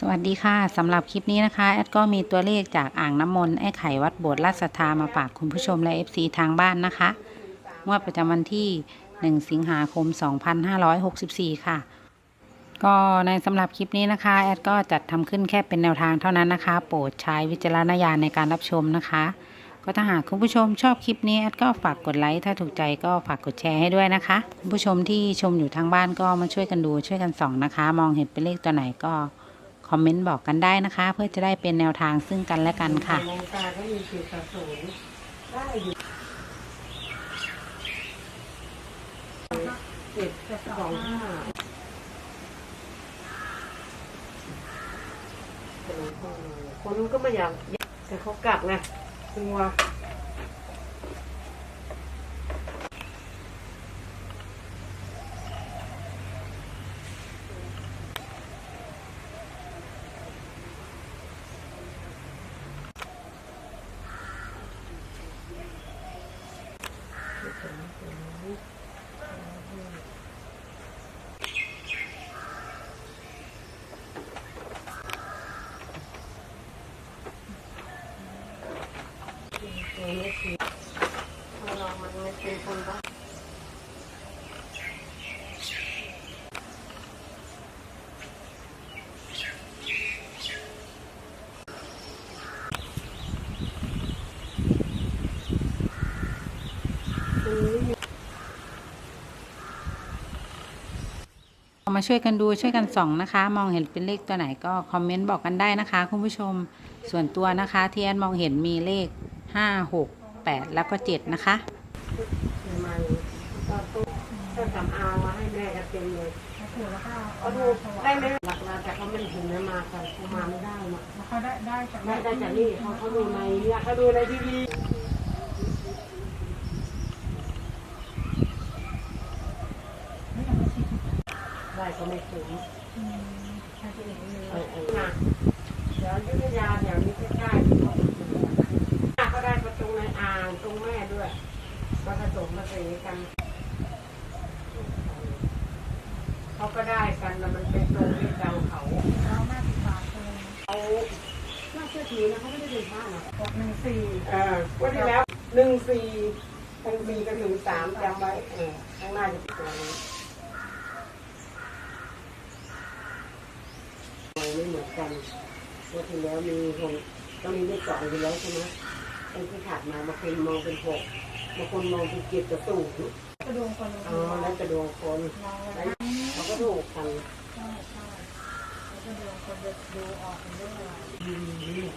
สวัสดีค่ะสำหรับคลิปนี้นะคะ แอดก็มีตัวเลขจากอ่างน้ำมนต์ไอ้ไข่วัดโบสถ์ราชศรัทธามาฝากคุณผู้ชมและ FC ทางบ้านนะคะงวดประจำวันที่ 1 สิงหาคม 2564 ค่ะ ก็ในสำหรับคลิปนี้นะคะ แอดก็จัดทำขึ้นแค่เป็นแนวทางเท่านั้นนะคะ โปรดใช้วิจารณญาณในการรับชมนะคะ ก็ถ้าหากคุณผู้ชมชอบคลิปนี้ แอดก็ฝากกดไลค์ถ้าถูกใจก็ฝากกดแชร์ให้ด้วยนะคะ คุณผู้ชมที่ชมอยู่ทางบ้านก็มาช่วยกันดูช่วยกันส่องนะคะ มองเห็นเป็นเลขตัวไหนก็ คอมเมนต์บอกกันได้นะคะ เพื่อจะได้เป็นแนวทางซึ่งกันและกันค่ะวงกาก็มีสิทธิ์กับศูนย์ได้อยู่เจ็ดสองห้าคนก็ไม่อยากแต่เขากลับไงกลัว ตัวนี้คือเรา มาช่วยกันดูช่วยกันส่องนะคะ มองเห็นเป็นเลขตัวไหนก็คอมเมนต์บอกกันได้นะคะ คุณผู้ชมส่วนตัวนะคะที่แอนมองเห็นมีเลข5 6 8แล้วก็7นะคะใหก็ตู้ก็สำอางมาให้แม่กันเต็มเลยเขาดูได้ไหมหลักมาแต่เขาไม่ถึงนะมากันเขามาไม่ได้มาเขาได้ได้จากไม่ได้จากนี่เขาเขาดูในเนี่ยเขาดูในทีวี ได้ก็ไม่ถึงใช้ตัวเองเลยเออเออนะเดี๋ยวยุทธยาเดี๋ยวนี้ใกล้ๆเขาก็ได้ประตูในอ่างตรงแม่ด้วยมาผสมมาสีกันเขาก็ได้กันแล้วมันเป็นตรงที่เดาเขาแล้วห้าสิบบาทเลยเขาน่าเชื่อถือนะเขาไม่ได้เป็นพระนะหกหนึ่งสี่เออวันที่แล้วหนึ่งสี่หนึ่งสี่กับหนึ่งสามจำไว้เออข้างหน้าจะเป็นตัวนี้ ไม่เหมือนกันวันที่แล้วมีคนต้องมีเลขสองอยู่แล้วใช่ไหมคนที่ขาดมาบางคนมองเป็นหกบางคนมองเป็นเจ็ดกับสูงกระดวงคนอ๋อแล้วจะดวงคนเราแล้วเขาก็ถูกกันใช่ใช่แล้วกระดวงคนจะดูออกเป็นเรื่องอะไรอืม